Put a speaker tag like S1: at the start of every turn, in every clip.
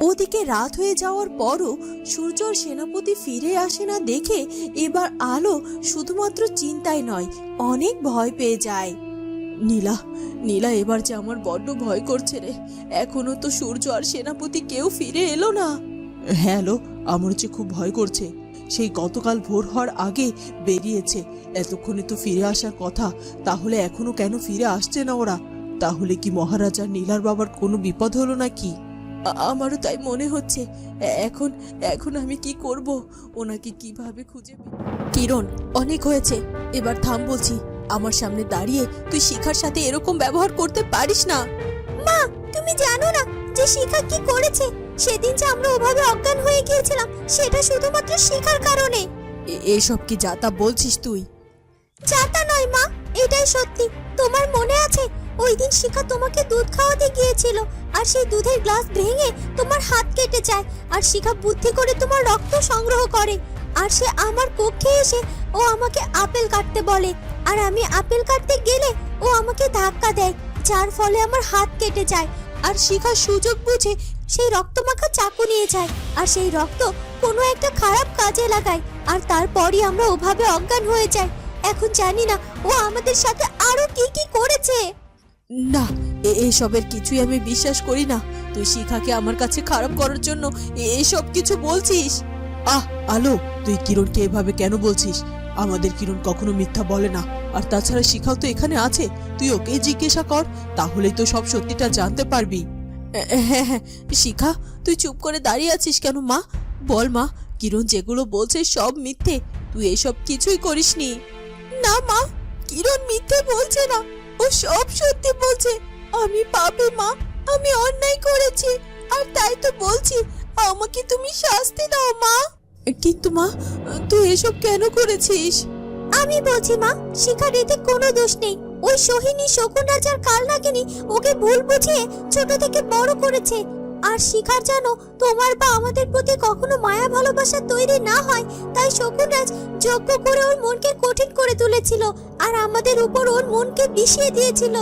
S1: ওদিকে রাত হয়ে যাওয়ার পরও সূর্যর সেনাপতি ফিরে আসে না দেখে এবার আলো শুধুমাত্র চিন্তায় নয়, অনেক ভয় পেয়ে যায়। নীলা নীলা, এবার যে আমার বড্ড ভয় করছে রে। এখনও তো সূর্য আর সেনাপতি কেউ ফিরে এলো না। হ্যাঁ আলো আমার যে খুব ভয় করছে। সেই গতকাল ভোর হওয়ার আগে বেরিয়েছে। এতক্ষণে তো ফিরে আসার কথা, তাহলে এখনও কেন ফিরে আসছে না ওরা? তাহলে কি মহারাজা নীলার বাবার কোনো বিপদ হলো নাকি? আমারও তাই মনে হচ্ছে। এখন এখন আমি কি করব? ওনাকে কীভাবে খুঁজে কিরণ অনেক হয়েছে। এবার থাম বলছি আমার সামনে দাঁড়িয়ে তুই শিখার সাথে এরকম ব্যবহার করতে পারিস না।
S2: মা তুমি জানো না যে শিখা কি করেছে? সেদিন যে আমরা ওভাবে অজ্ঞান হয়ে গিয়েছিলাম সেটা শুধুমাত্র শিখার কারণে।
S1: এসব কি যাতা বলছিস তুই?
S2: যাতা নয় মা এটাই সত্যি। তোমার মনে আছে ওই দিন শিখা তোমাকে দুধ খাওয়াতে গিয়েছিল, আর সেই দুধের গ্লাস ভেঙে তোমার হাত কেটে যায়, আর শিখা বুদ্ধি করে তোমার রক্ত সংগ্রহ করে, আর সে আমার কক্ষে এসে ও আমাকে আপেল কাটতে বলে, আর আমি আপেল কাটতে গেলে ও আমাকে ধাক্কা দেয়, যার ফলে আমার হাত কেটে যায়, আর শিখা সুযোগ বুঝে সেই রক্তমাখা চাকু নিয়ে যায়, আর সেই রক্ত কোনো একটা খারাপ কাজে লাগায়, আর তারপরই আমরা ওভাবে অজ্ঞান হয়ে যাই, এখন জানি না ও আমাদের সাথে আরও কি কি করেছে।
S1: না এসবের কিছুই আমি বিশ্বাস করি না। তুই শিখাকে আমার কাছে খারাপ করার জন্য এসব কিছু বলছিস? আহ, আলো, তুই কিরণকে এভাবে কেন বলছিস? আমাদের কিরণ কখনো মিথ্যা বলে না। আর তাছাড়া শিখাও তো এখানে আছে। তুই ওকে জিজ্ঞাসা কর, তাহলেই তো সব সত্যিটা জানতে পারবি। হ্যাঁ হ্যাঁ শিখা, তুই চুপ করে দাঁড়িয়ে আছিস কেন, মা? বল, মা, কিরণ যেগুলো বলছে সব মিথ্যে। তুই এসব কিছুই করিসনি। না, মা, কিরণ মিথ্যে বলছে না। ও সব সত্যি বলছে। আমি পাপি মা, আমি অন্যায় করেছি। আর তাই তো বলছি, আমাকে তুমি শাস্তি দাও মা। কিন্তু মা, তুই এসব কেন করেছিস?
S2: আমি বলছি মা শিখার এতে কোনো দোষ নেই। ওই সোহিনী শকুন রাজার কাল নাগিনী ওকে ভুল বুঝিয়ে ছোট থেকে বড় করেছে। আর শিখার জানো তোমার বা আমাদের প্রতি কখনো মায়া ভালোবাসা তৈরি না হয়, তাই শকুনরাজ যজ্ঞ করে ওর মনকে কঠিন করে তুলেছিল আর আমাদের উপর ওর মনকে বিষিয়ে দিয়েছিল।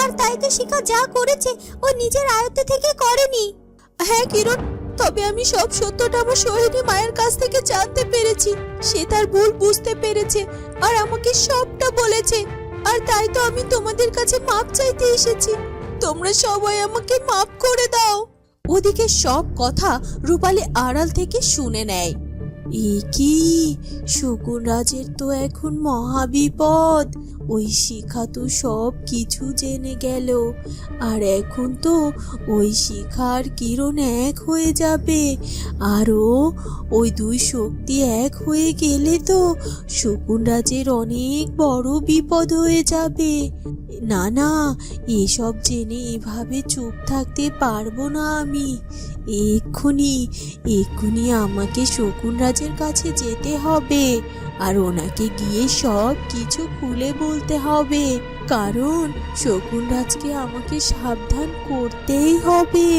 S2: আর তাই তো শিখা যা করেছে, ও নিজের আয়ত্ত থেকে করেনি।
S1: হ্যাঁ কিরণ, তবে আমি সব সত্যটা আমার সোহিনী মায়ের কাছ থেকে জানতে পেরেছি। সে তার ভুল বুঝতে পেরেছে আর আমাকে সবটা বলেছে। আর তাই তো আমি তোমাদের কাছে মাপ চাইতে এসেছি। তোমরা সবাই আমাকে মাপ করে দাও। ওদিকে সব কথা রূপালী আড়াল থেকে শুনে নেয়। কি? শকুন রাজের তো এখন মহাবিপদ। ওই শিখা তো সব কিছু জেনে গেল। আর এখন তো ওই শিখার কিরণ এক হয়ে যাবে। আরও ওই দুই শক্তি এক হয়ে গেলে তো শকুন রাজের অনেক বড় বিপদ হয়ে যাবে। না না, এসব জেনে এভাবে চুপ থাকতে পারব না আমি। এক্ষুনি এক্ষুনি আমাকে শকুন রাজের কাছে যেতে হবে। আর ওনাকে গিয়ে সব কিছু খুলে বলতে হবে। কারণ শকুন রাজকে আমাকে সাবধান করতেই হবে।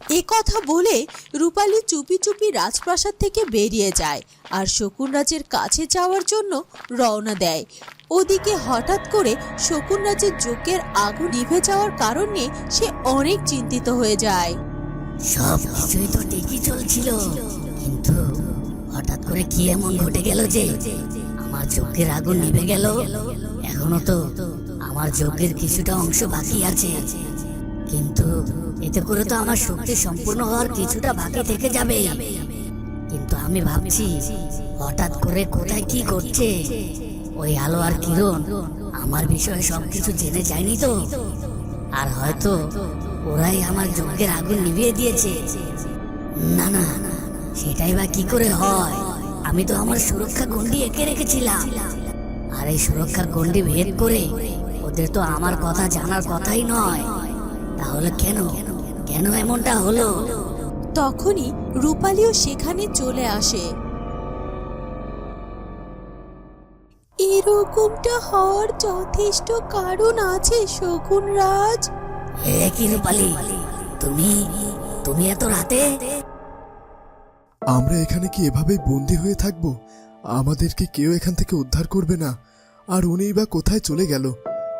S1: এ কথা বলে রূপালি চুপি চুপি রাজপ্রাসাদ থেকে বেরিয়ে যায় আর শকুন রাজের কাছে যাওয়ার জন্য রওনা দেয়। ওদিকে হঠাৎ করে শকুন রাজের যজ্ঞের আগুন নিভে যাওয়ার কারণে সে অনেক চিন্তিত হয়ে যায়।
S3: সব কিছুই তো ঠিকই চলছিল। কিন্তু হঠাৎ করে কি এমন ঘটে গেল যে আমার যজ্ঞের আগুন নিভে গেল? এখনও তো আমার যজ্ঞের কিছুটা অংশ বাকি আছে। কিন্তু এতে করে তো আমার শক্তি সম্পূর্ণ হওয়ার কিছুটা বাকি থেকে যাবে। কিন্তু আমি ভাবছি, হঠাৎ করে কোথায় কি করছে ওই আলো আর কিরণ আমার বিষয়ে সবকিছু জেনে যায়নি তো? আর হয়তো ওরাই আমার যজ্ঞের আগুন নিভিয়ে দিয়েছে। না না, সেটাই বা কি করে হয়? আমি তো আমার সুরক্ষা গন্ডি এঁকে রেখেছিলাম। আর এই সুরক্ষার গন্ডি ভেদ করে ওদের তো আমার কথা জানার কথাই নয়। তাহলে কেন? কেন এমনটা হলো?
S1: তখনই রূপালিও সেখানে চলে আসে। এরকমটা হওয়ার যথেষ্ট কারণ আছে শকুন রাজ
S3: কি রূপালি তুমি তুমি এত রাতে
S4: আমরা এখানে কি এভাবেই বন্দি হয়ে থাকব? আমাদেরকে কেউ এখান থেকে উদ্ধার করবে না। আর উনিই বা কোথায় চলে গেল?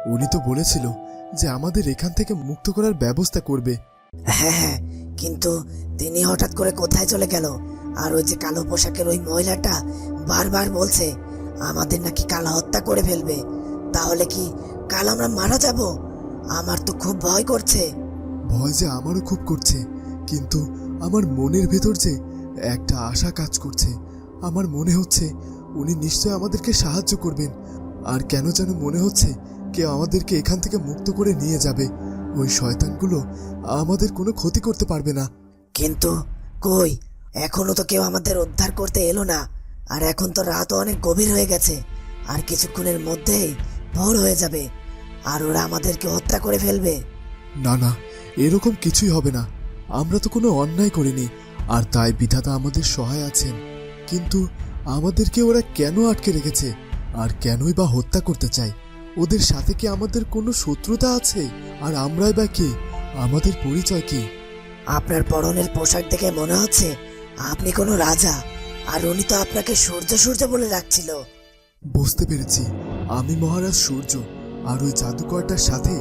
S4: উনি তো বলেছিল যে আমাদের এখান থেকে মুক্ত করার ব্যবস্থা করবে।
S5: হ্যাঁ হ্যাঁ কিন্তু তিনি হঠাৎ করে কোথায় চলে গেল? আর ওই যে কালো পোশাকের ওই মহিলাটা বারবার বলছে আমাদের নাকি কালা হত্যা করে ফেলবে। তাহলে কি কাল আমরা মারা যাব? আমার তো খুব ভয় করছে।
S4: ভয় যে আমারও খুব করছে কিন্তু আমার মনের ভেতর যে একটা আশা কাজ করছে আমার মনে হচ্ছে উনি নিশ্চয় আমাদেরকে সাহায্য করবেন। আর কেন যেন মনে হচ্ছে কেউ আমাদেরকে এখান থেকে মুক্ত করে নিয়ে যাবে। ওই শয়তানগুলো আমাদের কোনো ক্ষতি করতে পারবে না।
S5: কিন্তু কই? এখনও তো কেউ আমাদের উদ্ধার করতে এলো না। আর এখন তো রাতও অনেক গভীর হয়ে গেছে। আর কিছুক্ষণের মধ্যেই ভোর হয়ে যাবে। আর ওরা আমাদেরকে হত্যা করে ফেলবে।
S4: না না এরকম কিছুই হবে না। আমরা তো কোনো অন্যায় করিনি আর তাই বিধাতা আমাদের সহায় আছেন। কিন্তু আমাদেরকে ওরা কেন আটকে রেখেছে? আর কেনই বা হত্যা করতে চায়? ওদের সাথে কি আমাদের কোনো শত্রুতা আছে? আর আমরাই বা কে? আমাদের পরিচয় কি?
S5: আপনার পরনের পোশাক দেখে মনে হচ্ছে আপনি কোনো রাজা আর উনি তো আপনাকে সূর্য সূর্য বলে রাখছিল
S4: বুঝতে পেরেছি। আমি মহারাজ সূর্য আর ওই জাদুকরটার সাথে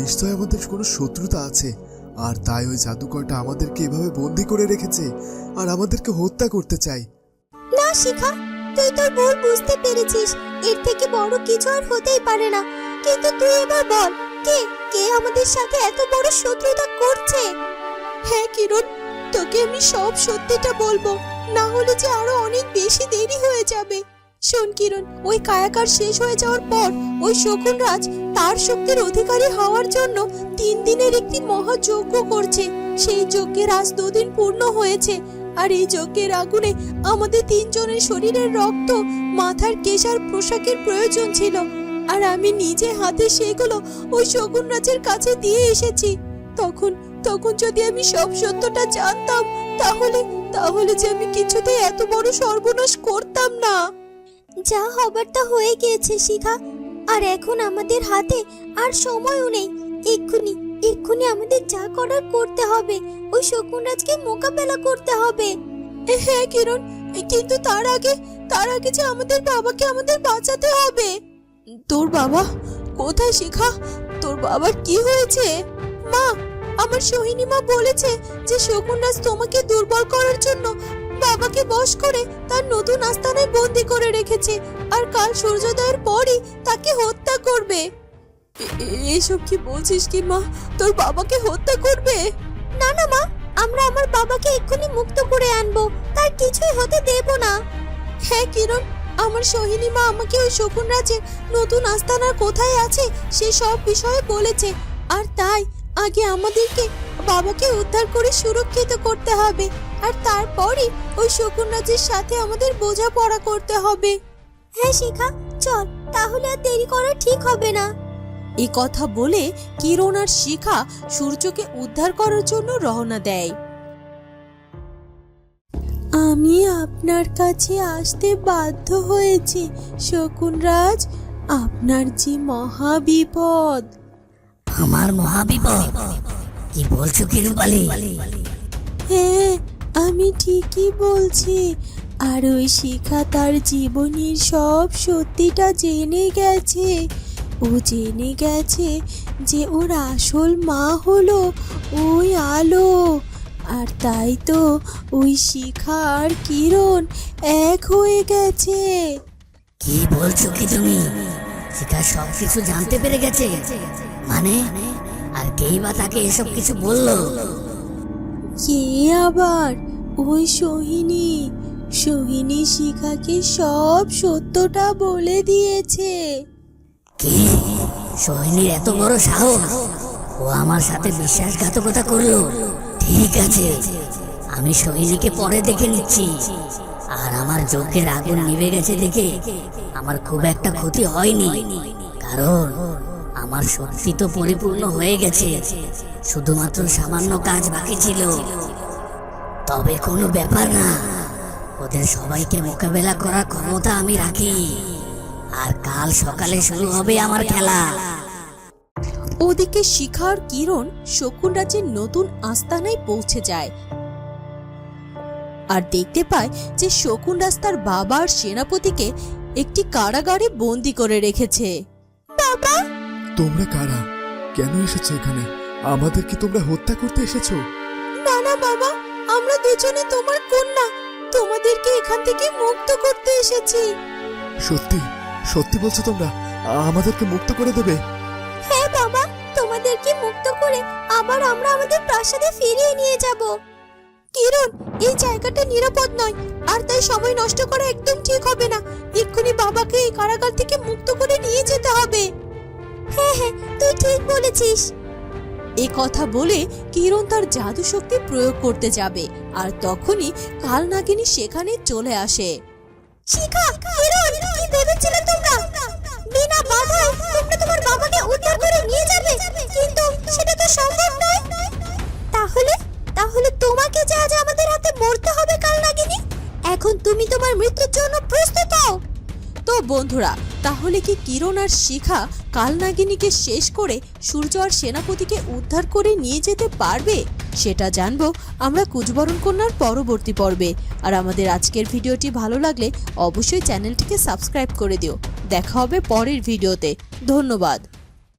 S4: নিশ্চয় আমাদের কোনো শত্রুতা আছে। আর তাই ওই জাদুকরটা আমাদেরকে এভাবে বন্দি করে রেখেছে আর আমাদেরকে হত্যা করতে চায়।
S2: না শিখা তুই তোর ভুল বুঝতে পেরেছিস। এর থেকে বড় কিছু আর হতেই পারে না। কিন্তু তুই এবার বল কে কে আমাদের সাথে এত বড় শত্রুতা করছে?
S1: হ্যাঁ কিরণ তোকে আমি সব সত্যিটা বলব। না হলে যে আরও অনেক বেশি দেরি হয়ে যাবে। শোন কিরণ, ওই কায়াকার শেষ হয়ে যাওয়ার পর ওই শকুন রাজ তার শক্তির অধিকারী হওয়ার জন্য তিন দিনের একটি মহাযজ্ঞ করছে। সেই যজ্ঞের আজ দুদিন পূর্ণ হয়েছে আর এই যজ্ঞের আগুনে আমাদের তিনজনের শরীরের রক্ত, মাথার কেশার পোশাকের প্রয়োজন ছিল আর আমি নিজে হাতে সেগুলো ওই শকুন রাজের কাছে দিয়ে এসেছি। তখন তখন যদি আমি সব সত্যটা জানতাম, তাহলে তাহলে যে আমি কিছুতেই এত বড় সর্বনাশ করতাম না।
S2: যা হবার তা হয়ে গিয়েছে, শিখা। আর এখন আমাদের হাতে আর সময়ও নেই। এক্ষুনি এক্ষুনি আমাদের যা করার করতে হবে। ওই শকুনরাজকে মোকাবেলা করতে হবে।
S1: হ্যাঁ কিরণ, কিন্তু তার আগে তার আগে যে আমাদের বাবাকে আমাদের বাঁচাতে হবে। তোর বাবা? কোথায়, শিখা? তোর বাবার কি হয়েছে? মা, আমার সোহিনী মা বলেছে যে শকুনরাজ তোমাকে দুর্বল করার জন্য বাবাকে বশ করে তার নতুন আস্তানায় বন্দি করে রেখেছে, আর কাল সূর্যোদয়ের পরই তাকে হত্যা করবে। এ- এ- এসব কি বলছিস কি মা? তোর বাবাকে হত্যা করবে?
S2: না না মা, আমরা আমার বাবাকে এক্ষুনি মুক্ত করে আনব, তার কিছুই হতে দেব না।
S1: হ্যাঁ কিরণ, আমার সোহিনী মা আমাকে ওই শকুন রাজের নতুন আস্তানার কোথায় আছে সে সব বিষয়ে বলেছে, আর তাই আগে আমাদেরকে বাবাকে উদ্ধার করে সুরক্ষিত করতে হবে। আর তারপরই ওই শকুন রাজের সাথে আমাদের বোঝাপড়া করতে হবে।
S2: হ্যাঁ শিখা, চল, তাহলে আর দেরি করা ঠিক হবে না।
S1: এই কথা বলে কিরণ আর শিখা সূর্যকে উদ্ধার করার জন্য রওনা দেয়। আমি আপনার কাছে আসতে বাধ্য হয়েছি, শকুনরাজ। আপনার যে মহাবিপদ।
S3: আমার মহাবিপদ? কি বলছো কি রূপালি
S1: হ্যাঁ আমি ঠিকই বলছি। আর ওই শিখা তার জীবনের সব সত্যিটা জেনে গেছে। ও জেনে গেছে যে ওর আসল মা হলো ওই আলো। আর তাই তো ওই শিখা আর কিরণ এক হয়ে গেছে।
S3: কি বলছো কি তুমি? শিখা সব কিছু জানতে পেরে গেছে। মানে আর কেই বা তাকে এসব কিছু বলল?
S1: কে আবার ওই সোহিনী? সোহিনী শিখাকে সব সত্যটা বলে দিয়েছে।
S3: কি? সোহিনীর এত বড় সাহস? ও আমার সাথে বিশ্বাসঘাতকতা করল। ঠিক আছে, আমি সোহিনীকে পরে দেখে নিচ্ছি। আর আমার যজ্ঞের আগুন নিভে গেছে দেখে আমার খুব একটা ক্ষতি হয়নি। কারণ আমার শক্তি তো পরিপূর্ণ হয়ে গেছে। শুধুমাত্র সামান্য কাজ বাকি ছিল। তবে কোনো ব্যাপার না। ওদের সবাইকে মোকাবেলা করার ক্ষমতা আমি রাখি। আর কাল সকালে শুরু হবে আমার খেলা।
S1: ওদিকে শিখার কিরণ শকুন রাজের নতুন আস্তানায় পৌঁছে যায়। আর দেখতে পায় যে শকুন রাজ তার বাবা আর সেনাপতিকে একটি কারাগারে বন্দি করে রেখেছে।
S4: তোমরা কারা? কেন এসেছ এখানে? আমাদের কি তোমরা হত্যা করতে এসেছ?
S1: না না বাবা আমরা দুজনে তোমার কন্যা। তোমাদেরকে এখান থেকে মুক্ত করতে এসেছি।
S4: সত্যি? সত্যি বলছো তোমরা? আমাদেরকে মুক্ত করে দেবে?
S2: হ্যাঁ বাবা তোমাদেরকে মুক্ত করে আবার আমরা আমাদের প্রাসাদে ফিরিয়ে নিয়ে যাব।
S1: কিরণ এই জায়গাটা নিরাপদ নয় আর তাই সময় নষ্ট করা একদম ঠিক হবে না। এক্ষুনি বাবাকে এই কারাগার থেকে মুক্ত করে নিয়ে যেতে হবে।
S2: হ্যাঁ হ্যাঁ তুই ঠিক বলেছিস।
S1: এ কথা বলে কিরণ তার জাদু শক্তি প্রয়োগ করতে যাবে আর তখনই কাল নাগিনী সেখানে চলে আসে।
S2: শিখা কিরণ কি ভেবেছিলে তোমরা? বিনা বাধায় তোমরা তোমার বাবাকে উদ্ধার করে নিয়ে যাবে? কিন্তু সেটা তো সম্ভব নয়। তাহলে তাহলে তোমাকে যে আজ আমাদের হাতে মরতে হবে কাল নাগিনী এখন তুমি তোমার মৃত্যুর
S1: বন্ধুরা, তাহলে কি কিরণ আর শিখা কালনাগিনীকে শেষ করে সূর্য আর সেনাপতিকে উদ্ধার করে নিয়ে যেতে পারবে? সেটা জানব আমরা কুচবরণ কন্যার পরবর্তী পর্বে। আর আমাদের আজকের ভিডিওটি ভালো লাগলে অবশ্যই চ্যানেলটিকে সাবস্ক্রাইব করে দিও। দেখা হবে পরের ভিডিওতে। ধন্যবাদ।